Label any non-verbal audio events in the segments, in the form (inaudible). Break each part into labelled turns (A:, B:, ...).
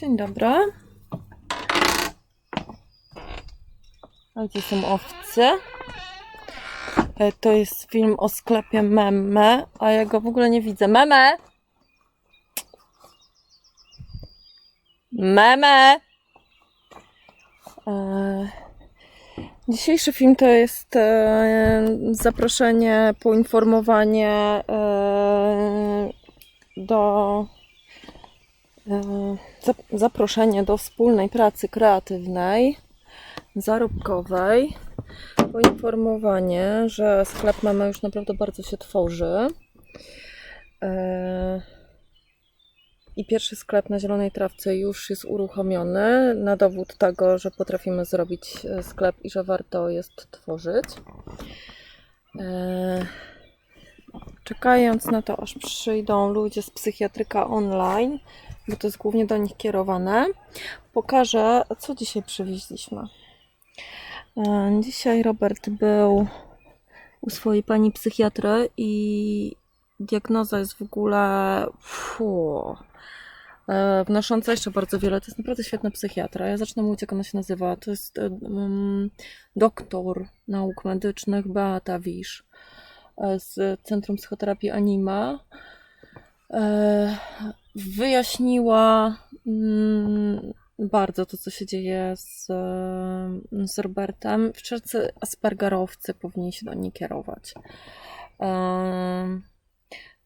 A: Dzień dobry. A gdzie są owce? E, To jest film o sklepie Meme, a ja go w ogóle nie widzę. Meme! Meme! E, Dzisiejszy film to jest e, zaproszenie, poinformowanie do zaproszenie do wspólnej pracy kreatywnej, zarobkowej, poinformowanie, że sklep Mama już naprawdę bardzo się tworzy. E, I pierwszy sklep na Zielonej Trawce już jest uruchomiony na dowód tego, że potrafimy zrobić e, sklep i że warto jest tworzyć. Czekając na to, aż przyjdą ludzie z psychiatryka online, bo to jest głównie do nich kierowane, pokażę, co dzisiaj przywieźliśmy. E, Dzisiaj Robert był u swojej pani psychiatry i diagnoza jest w ogóle e, wnosząca jeszcze bardzo wiele. To jest naprawdę świetna psychiatra. Ja zacznę mówić, jak ona się nazywa. To jest mm, doktor nauk medycznych Beata Wisz z Centrum Psychoterapii Anima. E, Wyjaśniła mm, bardzo to, co się dzieje z, e, z Robertem. Wszyscy aspergerowcy powinni się do niej kierować.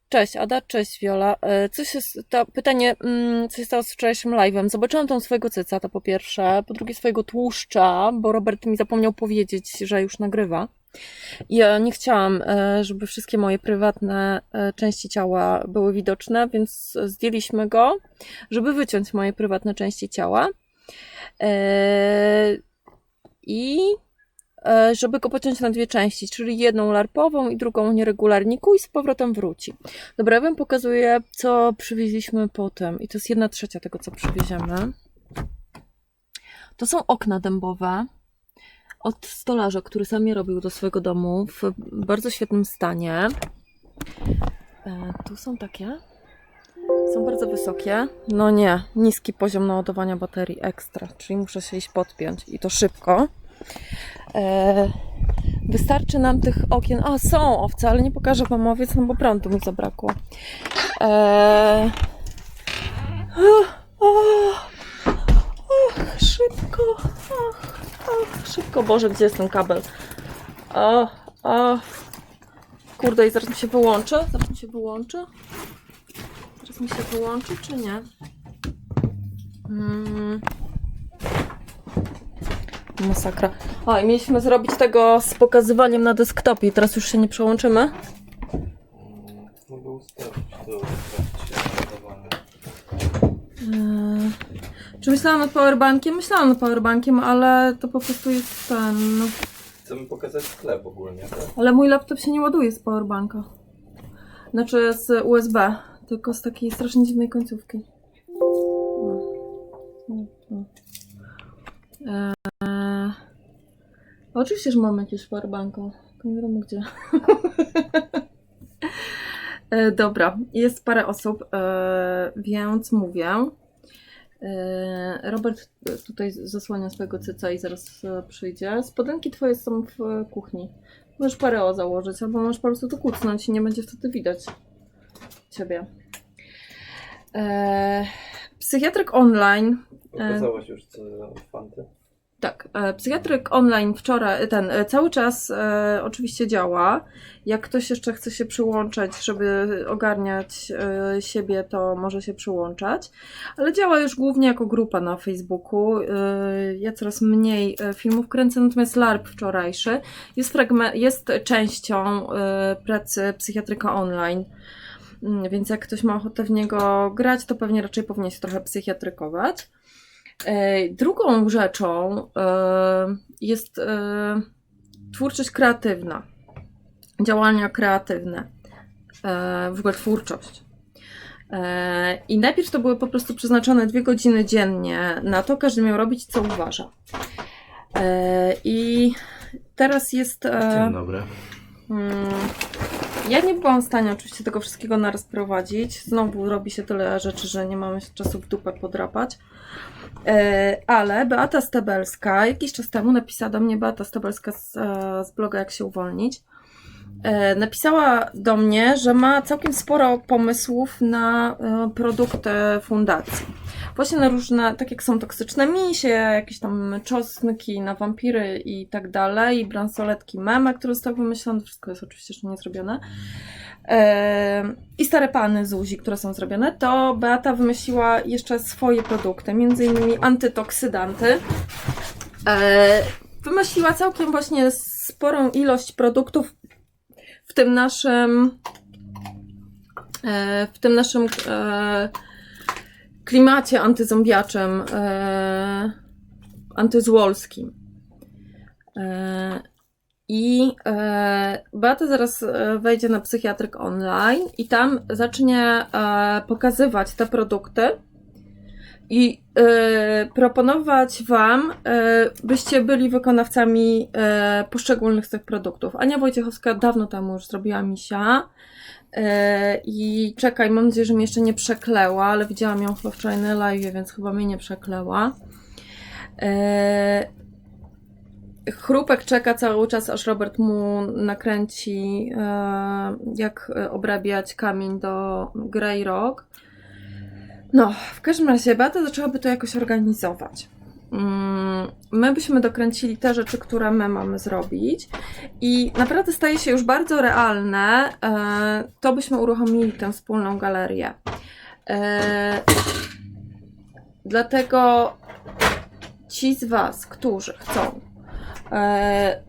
A: Cześć Ada, cześć Wiola. E, Co się, to pytanie, mm, co się stało z wczorajszym live'em? Zobaczyłam tam swojego cyca, to po pierwsze. Po drugie swojego tłuszcza, bo Robert mi zapomniał powiedzieć, że już nagrywa. Ja nie chciałam, e, żeby wszystkie moje prywatne e, części ciała były widoczne, więc zdjęliśmy go, żeby wyciąć moje prywatne części ciała. E, I żeby go pociąć na dwie części, czyli jedną larpową i drugą nieregularniku i z powrotem wróci. Dobra, ja wam pokazuję, co przywieźliśmy potem. I to jest jedna trzecia tego, co przywieziemy. To są okna dębowe od stolarza, który sam je robił do swojego domu w bardzo świetnym stanie. E, tu są takie. Są bardzo wysokie. No nie, niski poziom naładowania baterii ekstra, czyli muszę się iść podpiąć i to szybko. E, wystarczy nam tych okien. A, są owce, ale nie pokażę wam owiec, no bo prądu mi zabrakło. E, ach, szybko. Szybko. Boże, gdzie jest ten kabel? O, o. Kurde, i zaraz mi się wyłączy. Zaraz mi się wyłączy. Zaraz mi się wyłączy, czy nie? Mm. Masakra. O, i mieliśmy zrobić tego z pokazywaniem na desktopie. i Teraz już się nie przełączymy.
B: Mogę ustawić to.
A: Eee, czy myślałam nad powerbankiem? Myślałam nad powerbankiem, ale to po prostu jest ten. no.
B: Chcemy pokazać sklep ogólnie, tak?
A: Ale mój laptop się nie ładuje z powerbanka. Znaczy z USB, tylko z takiej strasznie dziwnej końcówki. Eee, oczywiście, że mam jakieś powerbanka. Nie wiadomo gdzie. (laughs) E, Dobra, jest parę osób, e, więc mówię. E, Robert tutaj zasłania swojego cyca i zaraz e, przyjdzie. Spodenki twoje są w kuchni. Możesz parę założyć, albo możesz po prostu to kucnąć i nie będzie wtedy widać ciebie. E, psychiatryk online
B: Pokazałaś już co fanty.
A: Tak, e, psychiatryk online wczoraj, ten e, cały czas e, oczywiście działa. Jak ktoś jeszcze chce się przyłączać, żeby ogarniać e, siebie, to może się przyłączać. Ale działa już głównie jako grupa na Facebooku. E, ja coraz mniej e, filmów kręcę, natomiast LARP wczorajszy jest, fragme- jest częścią e, pracy psychiatryka online. Mm, Więc jak ktoś ma ochotę w niego grać, to pewnie raczej powinien się trochę psychiatrykować. E, Drugą rzeczą e, jest e, twórczość kreatywna, działania kreatywne, w ogóle twórczość. I najpierw to były po prostu przeznaczone dwie godziny dziennie na to, każdy miał robić co uważa. I teraz jest.
B: Dzień dobry.
A: Ja nie byłam w stanie oczywiście tego wszystkiego naraz prowadzić. Znowu robi się tyle rzeczy, że nie mamy czasu w dupę podrapać. E, ale Beata Stabelska jakiś czas temu napisała do mnie Beata Stabelska z, e, z bloga Jak się uwolnić. E, napisała do mnie, że ma całkiem sporo pomysłów na produkty fundacji. Właśnie na różne, tak jak są toksyczne misie, jakieś tam czosnki na wampiry i tak dalej, i bransoletki meme, które zostały wymyślone, wszystko jest oczywiście jeszcze nie zrobione. I stare pany z Uzi, które są zrobione, to Beata wymyśliła jeszcze swoje produkty, między innymi antytoksydanty. E, Wymyśliła całkiem właśnie sporą ilość produktów w tym naszym e, w tym naszym e, klimacie antyzombiaczym, e. E, I e, Beata zaraz e, wejdzie na psychiatryk online i tam zacznie e, pokazywać te produkty i e, proponować Wam, e, byście byli wykonawcami e, poszczególnych z tych produktów. Ania Wojciechowska dawno temu już zrobiła misia. E, I czekaj, mam nadzieję, że mnie jeszcze nie przekleła, ale widziałam ją chyba wczoraj na live, więc chyba mnie nie przekleła. Chrupek czeka cały czas, aż Robert mu nakręci, jak obrabiać kamień do Grey Rock. No, w każdym razie Beata zaczęłaby to jakoś organizować. Mm, My byśmy dokręcili te rzeczy, które my mamy zrobić i naprawdę staje się już bardzo realne, e, to byśmy uruchomili tę wspólną galerię. E, Dlatego ci z Was, którzy chcą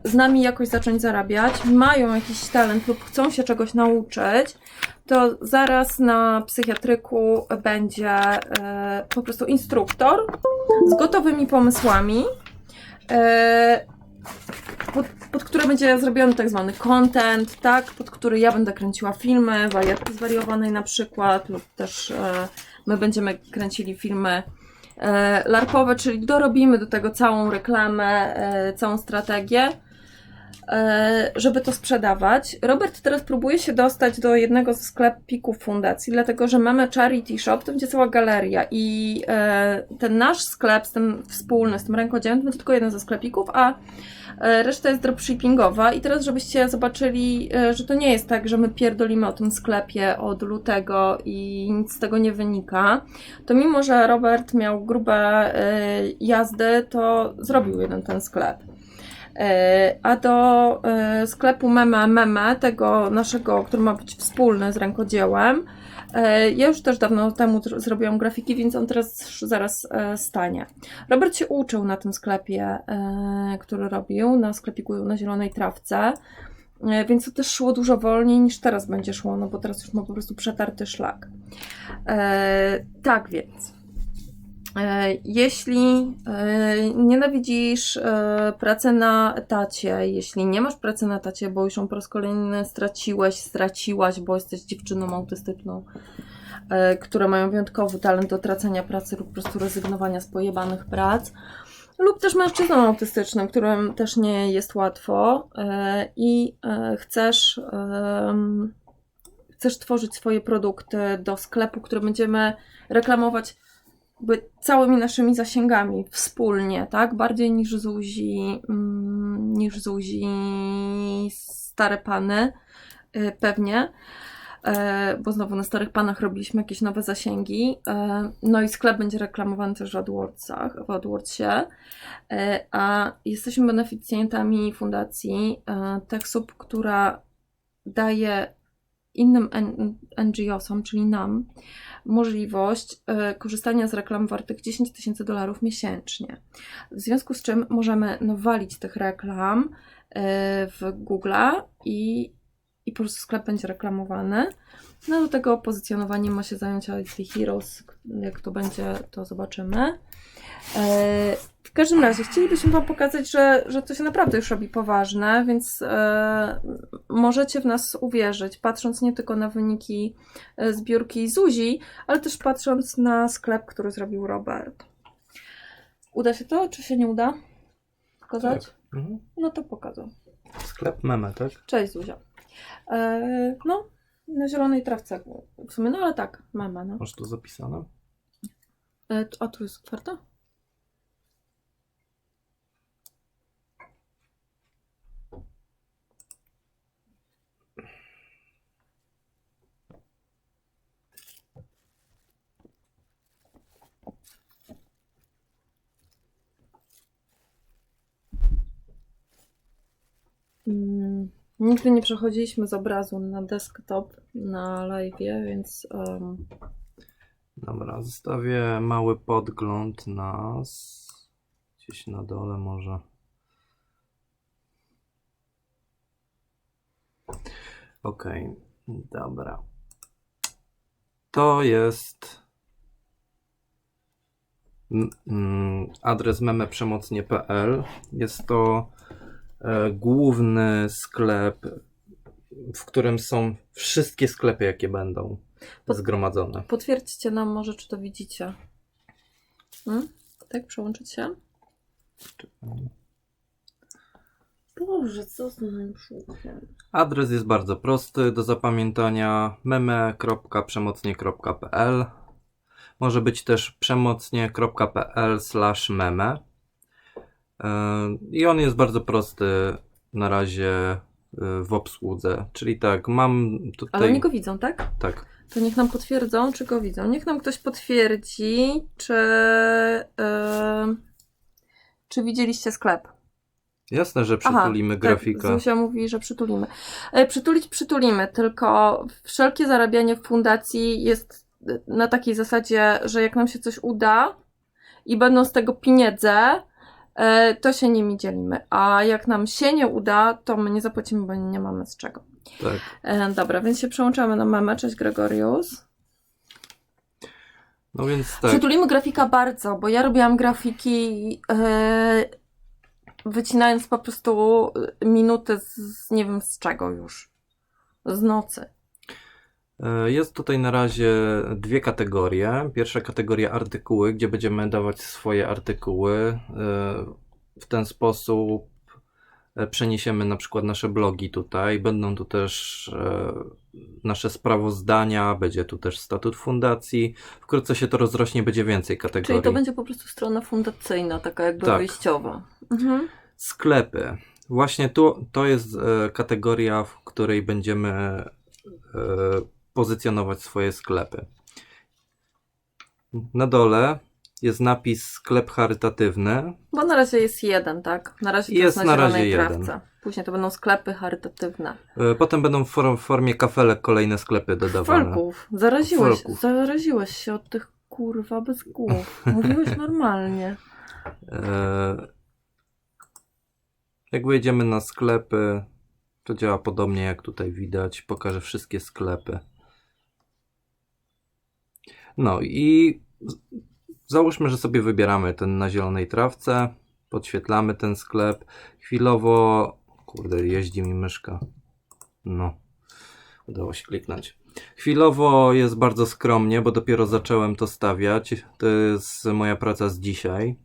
A: z nami jakoś zacząć zarabiać, mają jakiś talent lub chcą się czegoś nauczyć, to zaraz na psychiatryku będzie e, po prostu instruktor z gotowymi pomysłami, e, pod, pod które będzie zrobiony tak zwany content, tak, pod który ja będę kręciła filmy, wariatki zwariowanej na przykład, lub też e, my będziemy kręcili filmy e, larpowe, czyli dorobimy do tego całą reklamę, e, całą strategię, e, żeby to sprzedawać. Robert teraz próbuje się dostać do jednego ze sklepików fundacji, dlatego że mamy charity shop, to będzie cała galeria i e, ten nasz sklep, z tym wspólny, z tym rękodziełem, to będzie tylko jeden ze sklepików, a e, reszta jest dropshippingowa i teraz żebyście zobaczyli, e, że to nie jest tak, że my pierdolimy o tym sklepie od lutego i nic z tego nie wynika, to mimo, że Robert miał grube e, jazdy, to zrobił jeden ten sklep. E, A do e, sklepu Meme Meme, tego naszego, który ma być wspólny z rękodziełem, e, ja już też dawno temu zrobiłam grafiki, więc on teraz zaraz stanie. Robert się uczył na tym sklepie, który robił, na sklepiku na Zielonej Trawce, więc to też szło dużo wolniej niż teraz będzie szło, no bo teraz już ma po prostu przetarty szlak. Tak więc. E, Jeśli e, nienawidzisz e, pracy na etacie, jeśli nie masz pracy na etacie, bo już ją po raz kolejny straciłeś, straciłaś, bo jesteś dziewczyną autystyczną, które mają wyjątkowy talent do tracenia pracy lub po prostu rezygnowania z pojebanych prac, lub też mężczyzną autystycznym, którym też nie jest łatwo i chcesz, chcesz tworzyć swoje produkty do sklepu, który będziemy reklamować jakby całymi naszymi zasięgami wspólnie, tak? Bardziej niż Zuzi, mm, niż Zuzi stare pany, y, pewnie. E, bo znowu na starych panach robiliśmy jakieś nowe zasięgi. E, no i sklep będzie reklamowany też w AdWordsach, w AdWordsie. E, a jesteśmy beneficjentami fundacji TechSoup, która daje innym NGO-som, czyli nam, możliwość e, korzystania z reklam wartych 10 tysięcy dolarów miesięcznie. W związku z czym możemy nawalić tych reklam e, w Google'a i, i po prostu sklep będzie reklamowany. No do tego pozycjonowaniem ma się zająć IT Heroes. Jak to będzie, to zobaczymy. E, W każdym razie chcielibyśmy Wam pokazać, że, że to się naprawdę już robi poważne, więc e, możecie w nas uwierzyć, patrząc nie tylko na wyniki e, zbiórki Zuzi, ale też patrząc na sklep, który zrobił Robert. Uda się to, czy się nie uda? Pokazać?
B: Mhm.
A: No to pokażę.
B: Sklep meme, tak?
A: Cześć Zuzia. E, no, na zielonej trawce w sumie, no ale tak, mama, no.
B: Masz to zapisane?
A: E, a tu jest otwarta? Mm, Nigdy nie przechodziliśmy z obrazu na desktop na live, więc em,
B: Dobra, zostawię mały podgląd nas. Gdzieś na dole może. Okej, dobra. To jest adres memeprzemocnie.pl. Jest to główny sklep, w którym są wszystkie sklepy, jakie będą
A: Pod-
B: zgromadzone.
A: Potwierdźcie nam może, czy to widzicie. Hmm? Tak, przełączyć się? Boże, co z moim brzuchem?
B: Adres jest bardzo prosty do zapamiętania meme.przemocnie.pl Może być też przemocnie.pl meme Yy, I on jest bardzo prosty na razie yy, w obsłudze. Czyli tak, mam tutaj...
A: Ale oni go widzą, tak?
B: Tak,
A: To niech nam potwierdzą, czy go widzą. Niech nam ktoś potwierdzi, czy, yy, czy widzieliście sklep.
B: jasne, że przytulimy grafikę.
A: Tak, Zuzia mówi, że przytulimy. E, przytulić przytulimy, tylko wszelkie zarabianie w fundacji jest na takiej zasadzie, że jak nam się coś uda i będą z tego pieniądze, to się nimi dzielimy. A jak nam się nie uda, to my nie zapłacimy, bo nie mamy z czego.
B: tak.
A: E, dobra, więc się przełączamy na memę. Cześć Gregorius.
B: No więc tak.
A: Przytulimy grafika bardzo, bo ja robiłam grafiki e, wycinając po prostu e, minuty z nie wiem z czego już. Z nocy.
B: E, Jest tutaj na razie dwie kategorie. Pierwsza kategoria artykuły, gdzie będziemy dawać swoje artykuły. E, W ten sposób e, przeniesiemy na przykład nasze blogi tutaj. Będą tu też nasze sprawozdania, będzie tu też statut fundacji. Wkrótce się to rozrośnie, będzie więcej kategorii.
A: Czyli to będzie po prostu strona fundacyjna, taka jakby
B: Tak.
A: wyjściowa. Mhm.
B: Sklepy. Właśnie tu to jest kategoria, w której będziemy pozycjonować swoje sklepy. Na dole jest napis sklep charytatywny.
A: Bo na razie jest jeden, tak? Na razie to
B: Jest
A: jest na,
B: na razie jeden.
A: trawce. Później to będą sklepy charytatywne.
B: E, Potem będą w formie kafelek kolejne sklepy dodawane.
A: Folków. Zaraziłeś,
B: Folków.
A: zaraziłeś się od tych kurwa bez głów. Mówiłeś (laughs) normalnie.
B: E, Jak wejdziemy na sklepy, to działa podobnie jak tutaj widać. Pokażę wszystkie sklepy. No i załóżmy, że sobie wybieramy ten na zielonej trawce, podświetlamy ten sklep. Chwilowo, kurde, jeździ mi myszka. No, udało się kliknąć. Chwilowo jest bardzo skromnie, bo dopiero zacząłem to stawiać. To jest moja praca z dzisiaj.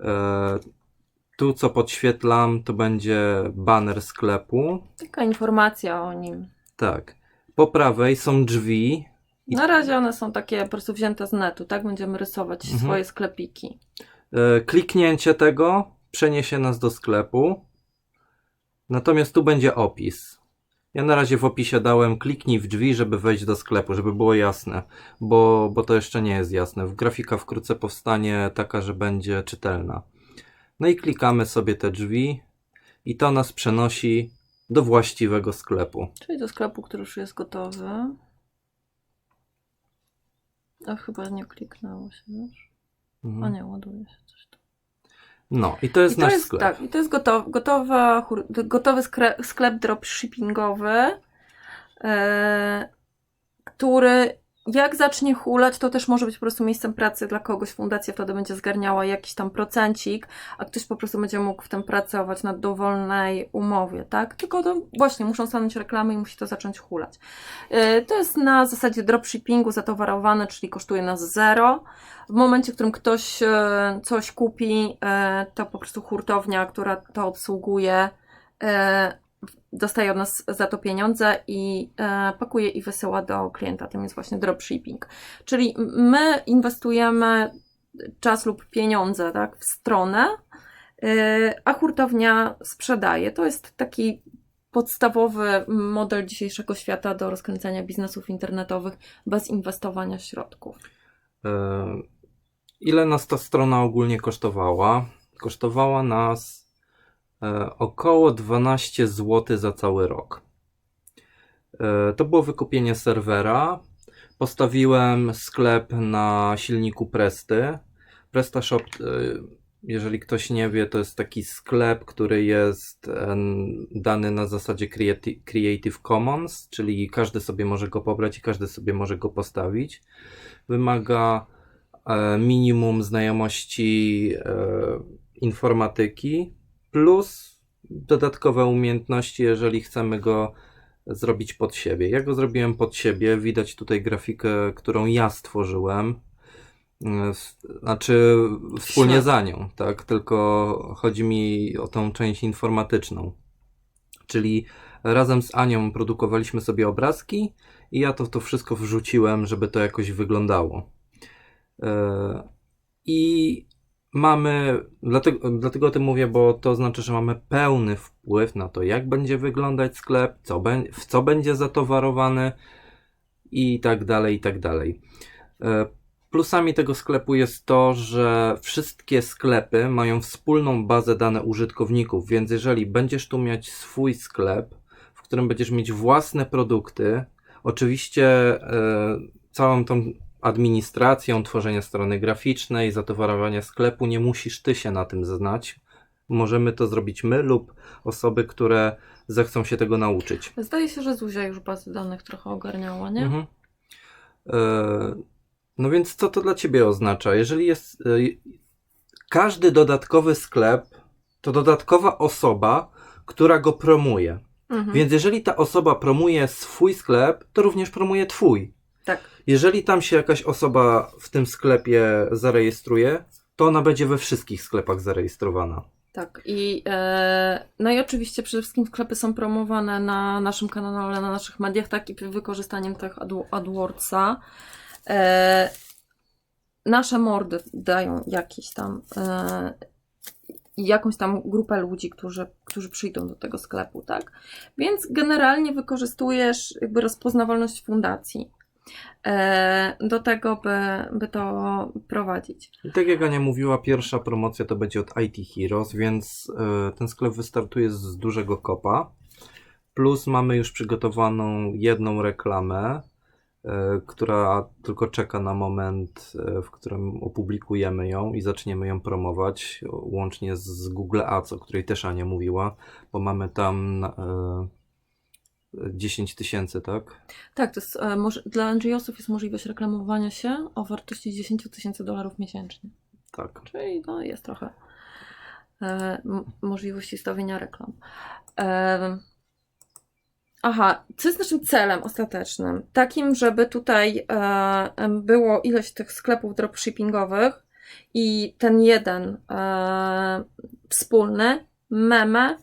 B: E, tu co podświetlam, to będzie banner sklepu.
A: Taka informacja o nim.
B: Tak. Po prawej są drzwi.
A: Na razie one są takie po prostu wzięte z netu, tak? Będziemy rysować
B: Mhm.
A: swoje sklepiki.
B: E, kliknięcie tego przeniesie nas do sklepu. Natomiast tu będzie opis. Ja na razie w opisie dałem kliknij w drzwi, żeby wejść do sklepu, żeby było jasne, bo, bo to jeszcze nie jest jasne. Grafika wkrótce powstanie taka, że będzie czytelna. No i klikamy sobie te drzwi i to nas przenosi do właściwego sklepu.
A: Czyli do sklepu, który już jest gotowy. A chyba nie kliknęło się, wiesz?
B: Mhm.
A: O nie, ładuje się coś tam.
B: No i to jest
A: I to
B: nasz
A: jest,
B: sklep.
A: tak, i to jest gotowy, gotowa, chór- gotowy sklep dropshippingowy, e, który jak zacznie hulać, to też może być po prostu miejscem pracy dla kogoś. Fundacja wtedy będzie zgarniała jakiś tam procencik, a ktoś po prostu będzie mógł w tym pracować na dowolnej umowie, tak? Tylko to właśnie muszą stanąć reklamy i musi to zacząć hulać. E, To jest na zasadzie dropshippingu zatowarowane, czyli kosztuje nas zero. W momencie, w którym ktoś e, coś kupi, e, to po prostu hurtownia, która to obsługuje, dostaje od nas za to pieniądze i e, pakuje i wysyła do klienta. Tym jest właśnie dropshipping. Czyli my inwestujemy czas lub pieniądze tak, w stronę, e, a hurtownia sprzedaje. To jest taki podstawowy model dzisiejszego świata do rozkręcania biznesów internetowych bez inwestowania środków.
B: E, Ile nas ta strona ogólnie kosztowała? Kosztowała nas około 12 zł za cały rok. E, To było wykupienie serwera. Postawiłem sklep na silniku Presty. PrestaShop, e, jeżeli ktoś nie wie, to jest taki sklep, który jest dany na zasadzie Creati- Creative Commons, czyli każdy sobie może go pobrać i każdy sobie może go postawić. Wymaga e, minimum znajomości e, informatyki plus dodatkowe umiejętności, jeżeli chcemy go zrobić pod siebie. Ja go zrobiłem pod siebie. Widać tutaj grafikę, którą ja stworzyłem. Znaczy, wspólnie za nią, tak? Tylko chodzi mi o tą część informatyczną. Czyli razem z Anią produkowaliśmy sobie obrazki i ja to, to wszystko wrzuciłem, żeby to jakoś wyglądało. E, I mamy, dlatego, dlatego o tym mówię, bo to znaczy, że mamy pełny wpływ na to, jak będzie wyglądać sklep, co bę- w co będzie zatowarowany i tak dalej, i tak dalej. E, Plusami tego sklepu jest to, że wszystkie sklepy mają wspólną bazę danych użytkowników, więc jeżeli będziesz tu mieć swój sklep, w którym będziesz mieć własne produkty, oczywiście e, całą tą administracją, tworzenia strony graficznej, zatowarowania sklepu, nie musisz ty się na tym znać. Możemy to zrobić my lub osoby, które zechcą się tego nauczyć.
A: Zdaje się, że Zuzia już bazy danych trochę ogarniała, nie?
B: Mhm. E, no więc co to dla ciebie oznacza? Jeżeli jest e, każdy dodatkowy sklep, to dodatkowa osoba, która go promuje.
A: Mhm.
B: Więc jeżeli ta osoba promuje swój sklep, to również promuje twój.
A: Tak.
B: Jeżeli tam się jakaś osoba w tym sklepie zarejestruje, to ona będzie we wszystkich sklepach zarejestrowana.
A: Tak, i e, no i oczywiście przede wszystkim sklepy są promowane na naszym kanale, na naszych mediach, tak, i wykorzystaniem tych Ad- AdWordsa. E, nasze mordy dają jakiś tam, e, jakąś tam grupę ludzi, którzy, którzy przyjdą do tego sklepu, tak? Więc generalnie wykorzystujesz jakby rozpoznawalność fundacji do tego, by, by to prowadzić.
B: I tak jak Ania mówiła, pierwsza promocja to będzie od IT Heroes, więc e, ten sklep wystartuje z dużego kopa. Plus mamy już przygotowaną jedną reklamę, e, która tylko czeka na moment, e, w którym opublikujemy ją i zaczniemy ją promować, łącznie z Google Ads, o której też Ania mówiła, bo mamy tam e, 10 tysięcy, tak?
A: Tak, to jest, e, moż- dla NGO-sów jest możliwość reklamowania się o wartości 10 tysięcy dolarów miesięcznie.
B: Tak.
A: Czyli no, jest trochę e, możliwości stawienia reklam. E, aha, co jest naszym celem ostatecznym? Takim, żeby tutaj e, było ileś tych sklepów dropshippingowych i ten jeden e, wspólny, meme,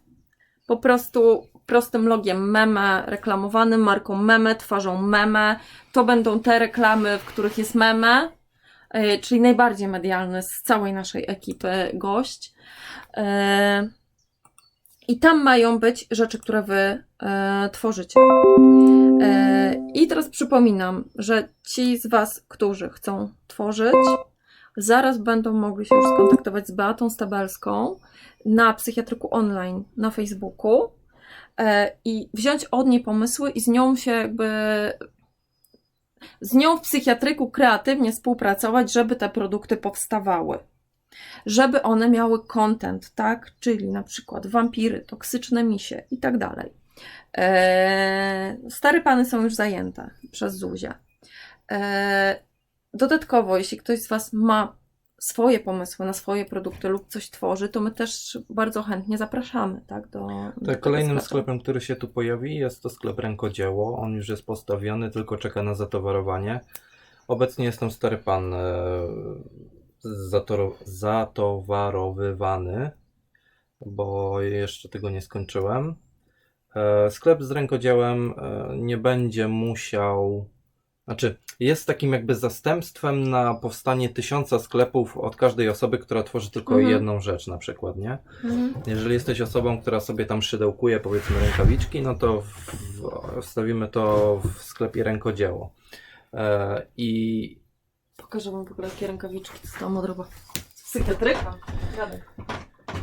A: po prostu prostym logiem meme, reklamowanym marką meme, twarzą meme. To będą te reklamy, w których jest meme, e, czyli najbardziej medialny z całej naszej ekipy gość. E, I tam mają być rzeczy, które wy e, tworzycie. I teraz przypominam, że ci z Was, którzy chcą tworzyć, zaraz będą mogli się już skontaktować z Beatą Stabelską na Psychiatryku Online na Facebooku i wziąć od niej pomysły i z nią się jakby z nią w psychiatryku kreatywnie współpracować, żeby te produkty powstawały. Żeby one miały content, tak? Czyli na przykład wampiry, toksyczne misie i tak dalej. Eee, stare pany są już zajęte przez Zuzię. Eee, dodatkowo, jeśli ktoś z Was ma swoje pomysły na swoje produkty lub coś tworzy, to my też bardzo chętnie zapraszamy, tak? Do, do
B: Tak, kolejnym
A: sklepu.
B: sklepem, który się tu pojawi, jest to sklep Rękodzieło. On już jest postawiony, tylko czeka na zatowarowanie. Obecnie jest tam stary pan e, zatoro, zatowarowywany, bo jeszcze tego nie skończyłem. E, Sklep z rękodziełem e, nie będzie musiał. Znaczy, jest takim jakby zastępstwem na powstanie tysiąca sklepów od każdej osoby, która tworzy tylko
A: Mhm.
B: jedną rzecz, na przykład, nie?
A: Mhm.
B: Jeżeli jesteś osobą, która sobie tam szydełkuje, powiedzmy, rękawiczki, no to w, wstawimy to w sklepie rękodzieło. E, I
A: Pokażę wam w ogóle jakie rękawiczki dostałam od roba. Psychiatryka. Radek.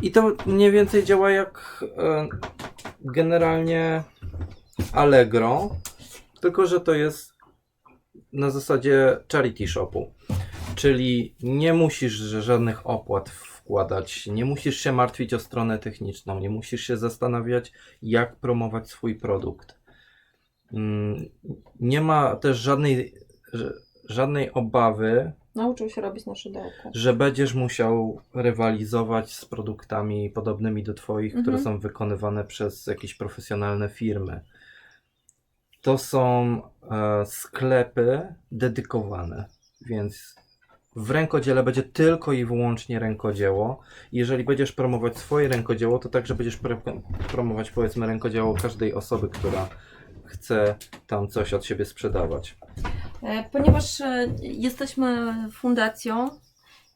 B: I to mniej więcej działa jak e, generalnie Allegro, tylko że to jest na zasadzie charity shopu. Czyli nie musisz żadnych opłat wkładać, nie musisz się martwić o stronę techniczną, nie musisz się zastanawiać, jak promować swój produkt. Mm, Nie ma też żadnej, żadnej obawy,
A: Nauczył się robić na szydełku.
B: że będziesz musiał rywalizować z produktami podobnymi do Twoich,
A: Mhm.
B: które są wykonywane przez jakieś profesjonalne firmy. To są e, sklepy dedykowane, więc w rękodziele będzie tylko i wyłącznie rękodzieło. Jeżeli będziesz promować swoje rękodzieło, to także będziesz pro- promować powiedzmy rękodzieło każdej osoby, która chce tam coś od siebie sprzedawać.
A: E, Ponieważ e, jesteśmy fundacją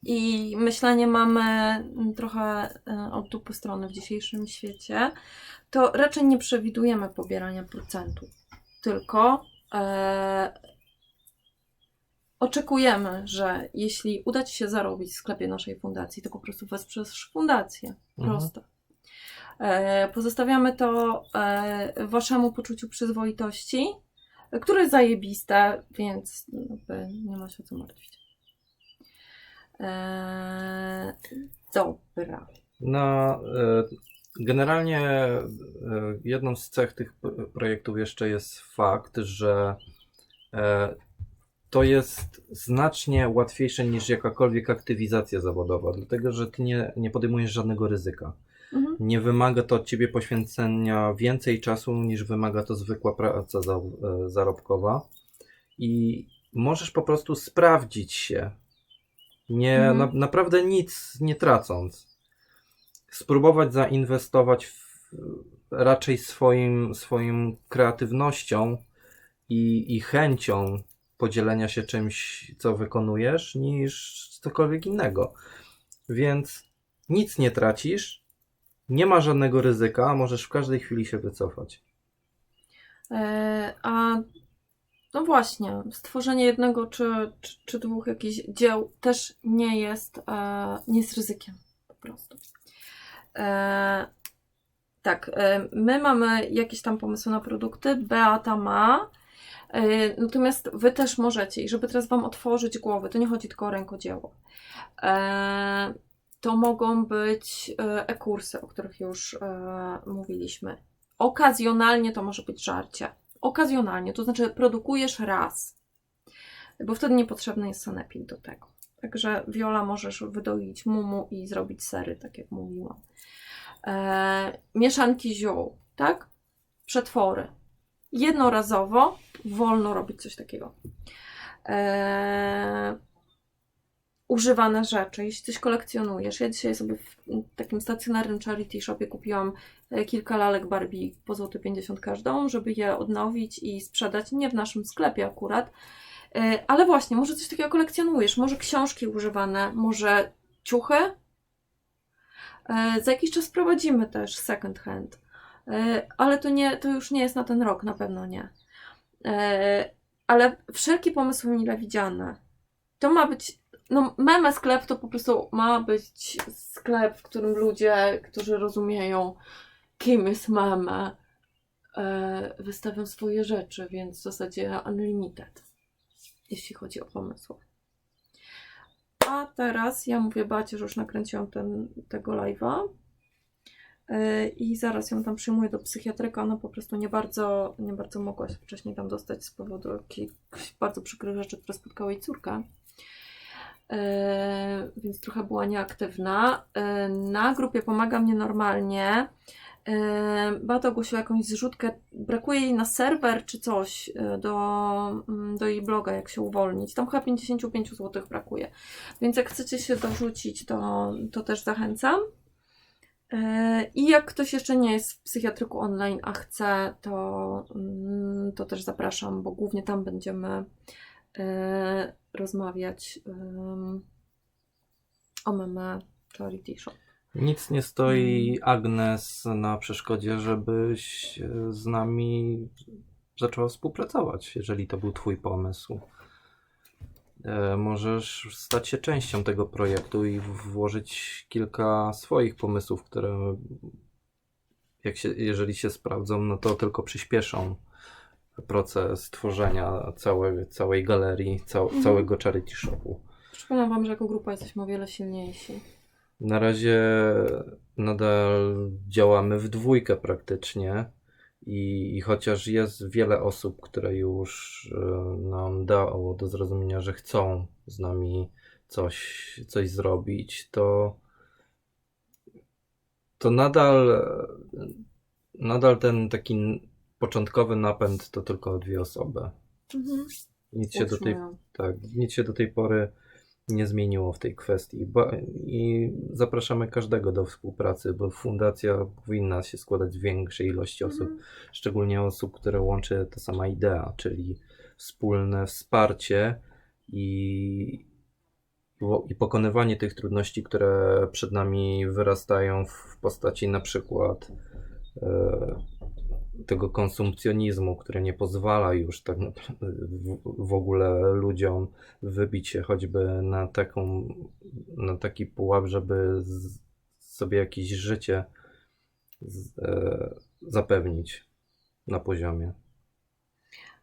A: i myślenie mamy trochę e, od dupy strony w dzisiejszym świecie, to raczej nie przewidujemy pobierania procentu, tylko e, oczekujemy, że jeśli uda Ci się zarobić w sklepie naszej fundacji, to po prostu wesprzesz fundację.
B: Mhm.
A: Proste. E, pozostawiamy to e, Waszemu poczuciu przyzwoitości, które jest zajebiste, więc nie ma się o co martwić. E, dobra.
B: No, e, generalnie e, jedną z cech tych projektów jeszcze jest fakt, że e, to jest znacznie łatwiejsze niż jakakolwiek aktywizacja zawodowa, dlatego że ty nie, nie podejmujesz żadnego ryzyka.
A: Mhm.
B: Nie wymaga to od ciebie poświęcenia więcej czasu niż wymaga to zwykła praca za, e, zarobkowa i możesz po prostu sprawdzić się, nie,
A: Mhm.
B: na, naprawdę nic nie tracąc. Spróbować zainwestować w, raczej swoim, swoim kreatywnością i, i chęcią podzielenia się czymś, co wykonujesz, niż cokolwiek innego. Więc nic nie tracisz, nie ma żadnego ryzyka, możesz w każdej chwili się wycofać.
A: E, a no właśnie, stworzenie jednego czy, czy, czy dwóch jakichś dzieł też nie jest, e, nie jest ryzykiem po prostu. E, tak, e, my mamy jakieś tam pomysły na produkty, Beata ma, e, natomiast wy też możecie i żeby teraz wam otworzyć głowy, to nie chodzi tylko o rękodzieło. To mogą być e-kursy, o których już mówiliśmy. Okazjonalnie to może być żarcie. Okazjonalnie, to znaczy produkujesz raz, bo wtedy niepotrzebny jest sanepid do tego. Także Viola możesz wydoić mumu i zrobić sery, tak jak mówiłam. E, mieszanki ziół, tak? Przetwory. Jednorazowo wolno robić coś takiego. E, używane rzeczy, jeśli coś kolekcjonujesz. Ja dzisiaj sobie w takim stacjonarnym charity shopie kupiłam e, kilka lalek Barbie po złoty 50 każdą, żeby je odnowić i sprzedać, nie w naszym sklepie akurat, ale właśnie, może coś takiego kolekcjonujesz, może książki używane, może ciuchy. E, Za jakiś czas prowadzimy też second hand, E, ale to, nie, to już nie jest na ten rok, na pewno nie. Ale wszelkie pomysły mile widziane. To ma być no, meme sklep to po prostu ma być sklep, w którym ludzie, którzy rozumieją, kim jest meme, wystawią swoje rzeczy, więc w zasadzie unlimited, jeśli chodzi o pomysły. A teraz ja mówię Bacie, że już nakręciłam ten, tego live'a e, i zaraz ją tam przyjmuję do psychiatryka. Ona po prostu nie bardzo, nie bardzo mogła się wcześniej tam dostać z powodu jakichś bardzo przykrych rzeczy, które spotkały jej córkę. E, więc trochę była nieaktywna. E, Na grupie Pomaga mnie normalnie. Beata ogłosiła jakąś zrzutkę. Brakuje jej na serwer czy coś e, do, mm, do jej bloga, jak się uwolnić. Tam chyba 55 zł brakuje. Więc jak chcecie się dorzucić, to, to też zachęcam. E, I jak ktoś jeszcze nie jest w psychiatryku online, a chce, to, mm, to też zapraszam, bo głównie tam będziemy e, rozmawiać o meme Charity Shop.
B: Nic nie stoi Agnes na przeszkodzie, żebyś e, z nami zaczęła współpracować, jeżeli to był Twój pomysł. E, Możesz stać się częścią tego projektu i włożyć kilka swoich pomysłów, które, jak się, jeżeli się sprawdzą, no to tylko przyspieszą proces tworzenia całej, całej galerii, cał,
A: Mhm.
B: całego charity shopu.
A: Przypominam Wam, że jako grupa jesteśmy o wiele silniejsi.
B: Na razie nadal działamy w dwójkę praktycznie i, i chociaż jest wiele osób, które już e, nam dało do zrozumienia, że chcą z nami coś, coś zrobić, to, to nadal, nadal ten taki początkowy napęd to tylko dwie osoby.
A: Mhm.
B: Nic się do tej tak, nic się do tej pory nie zmieniło w tej kwestii. I zapraszamy każdego do współpracy, bo fundacja powinna się składać z większej ilości osób,
A: Mhm.
B: szczególnie osób, które łączy ta sama idea, czyli wspólne wsparcie i, i pokonywanie tych trudności, które przed nami wyrastają w postaci na przykład e, tego konsumpcjonizmu, który nie pozwala już tak w, ogóle ludziom wybić się choćby na taką, na taki pułap, żeby sobie jakieś życie e, zapewnić na poziomie.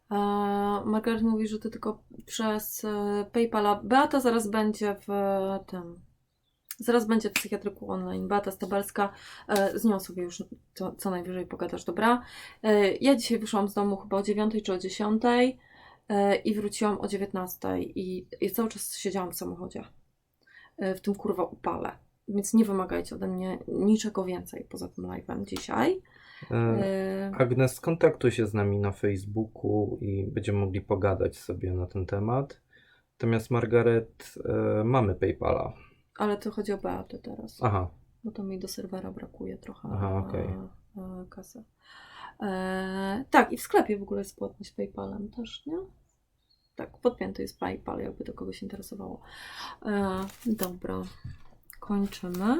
A: A Margaret mówi, że to tylko przez e, PayPala. Beata zaraz będzie w e, tym. Zaraz będzie w psychiatryku online. Beata Stabelska. E, Z nią sobie już to, co najwyżej pogadasz, dobra? E, Ja dzisiaj wyszłam z domu chyba o 9 czy o 10 e, i wróciłam o 19 i, i cały czas siedziałam w samochodzie. W tym kurwa upale. Więc nie wymagajcie ode mnie niczego więcej poza tym live'em dzisiaj.
B: Agnes, skontaktuj się z nami na Facebooku i będziemy mogli pogadać sobie na ten temat. Natomiast Margaret, mamy PayPala.
A: Ale to chodzi o Beatę teraz.
B: Aha,
A: Bo to mi do serwera brakuje trochę
B: Aha,
A: e, kasy. E, tak, i w sklepie w ogóle jest płatność PayPalem też, nie? Tak, podpięty jest PayPal, jakby to kogoś interesowało. E, dobra, kończymy.